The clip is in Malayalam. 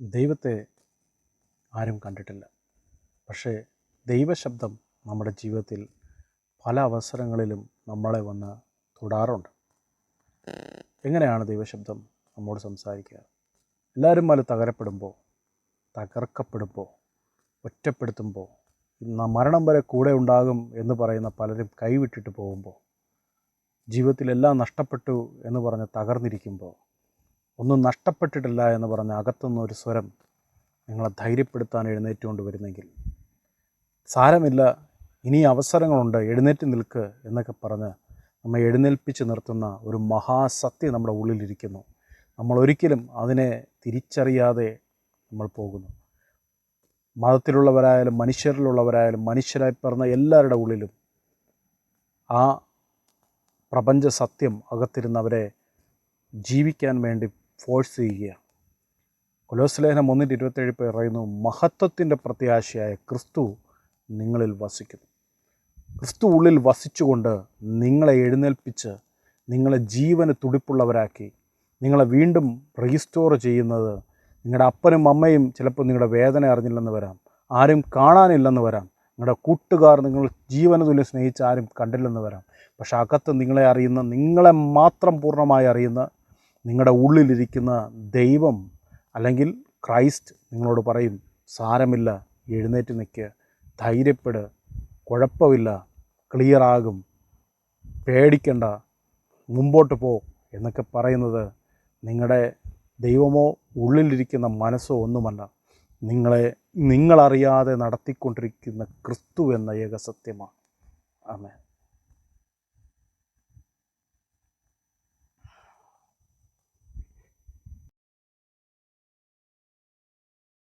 ദൈവത്തെ ആരും കണ്ടിട്ടില്ല. പക്ഷേ ദൈവശബ്ദം നമ്മുടെ ജീവിതത്തിൽ പല അവസരങ്ങളിലും നമ്മളെ വന്ന് തൊടാറുണ്ട്. എങ്ങനെയാണ് ദൈവശബ്ദം നമ്മോട് സംസാരിക്കുക? എല്ലാവരും മല തകരപ്പെടുമ്പോൾ തകർക്കപ്പെടുമ്പോൾ ഒറ്റപ്പെടുത്തുമ്പോൾ മരണം വരെ കൂടെ ഉണ്ടാകും എന്ന് പറയുന്ന പലരും കൈവിട്ടിട്ട് പോകുമ്പോൾ ജീവിതത്തിലെല്ലാം നഷ്ടപ്പെട്ടു എന്ന് പറഞ്ഞ് തകർന്നിരിക്കുമ്പോൾ ഒന്നും നഷ്ടപ്പെട്ടിട്ടില്ല എന്ന് പറഞ്ഞ അകത്തുനിന്ന് ഒരു സ്വരം നിങ്ങളെ ധൈര്യപ്പെടുത്താൻ എഴുന്നേറ്റുകൊണ്ട് വരുന്നെങ്കിൽ. സാരമില്ല ഇനി അവസരങ്ങളുണ്ട് എഴുന്നേറ്റ് നിൽക്ക് എന്നൊക്കെ പറഞ്ഞ് നമ്മെ എഴുന്നേൽപ്പിച്ച് നിർത്തുന്ന ഒരു മഹാസത്യം നമ്മുടെ ഉള്ളിലിരിക്കുന്നു. നമ്മൾ ഒരിക്കലും അതിനെ തിരിച്ചറിയാതെ നമ്മൾ പോകുന്നു. മതത്തിലുള്ളവരായാലും മനുഷ്യരിലുള്ളവരായാലും മനുഷ്യരായി പറഞ്ഞ എല്ലാവരുടെ ഉള്ളിലും ആ പ്രപഞ്ച സത്യം അകത്തിരുന്നവരെ ജീവിക്കാൻ വേണ്ടി ഫോഴ്സ് ചെയ്യുകയാണ് കൊലോസ്ലേഖനം ഒന്നിന്റെ ഇരുപത്തേഴ് പേർ പറയുന്നു മഹത്വത്തിന്റെ പ്രത്യാശയായ ക്രിസ്തു നിങ്ങളിൽ വസിക്കുന്നു. ക്രിസ്തു ഉള്ളിൽ വസിച്ചുകൊണ്ട് നിങ്ങളെ എഴുന്നേൽപ്പിച്ച് നിങ്ങളെ ജീവന് തുടിപ്പുള്ളവരാക്കി നിങ്ങളെ വീണ്ടും റീസ്റ്റോർ ചെയ്യുന്നത് നിങ്ങളുടെ അപ്പനും അമ്മയും ചിലപ്പോൾ നിങ്ങളുടെ വേദന അറിഞ്ഞില്ലെന്ന് വരാം ആരും കാണാനില്ലെന്ന് വരാം നിങ്ങളുടെ കൂട്ടുകാർ നിങ്ങൾ ജീവന തുല്യം സ്നേഹിച്ച് ആരും കണ്ടില്ലെന്ന് വരാം. പക്ഷേ അകത്ത് നിങ്ങളെ അറിയുന്ന നിങ്ങളെ മാത്രം പൂർണമായി അറിയുന്ന നിങ്ങളുടെ ഉള്ളിലിരിക്കുന്ന ദൈവം അല്ലെങ്കിൽ ക്രൈസ്റ്റ് നിങ്ങളോട് പറയും സാരമില്ല എഴുന്നേറ്റ് നിൽക്കുക ധൈര്യപ്പെട് കുഴപ്പമില്ല ക്ലിയറാകും പേടിക്കണ്ട മുമ്പോട്ട് പോ എന്നൊക്കെ പറയുന്നത് നിങ്ങളുടെ ദൈവമോ ഉള്ളിലിരിക്കുന്ന മനസ്സോ ഒന്നുമല്ല. നിങ്ങളെ നിങ്ങളറിയാതെ നടത്തിക്കൊണ്ടിരിക്കുന്ന ക്രിസ്തു എന്ന ഏകസത്യമാണ് ആമേ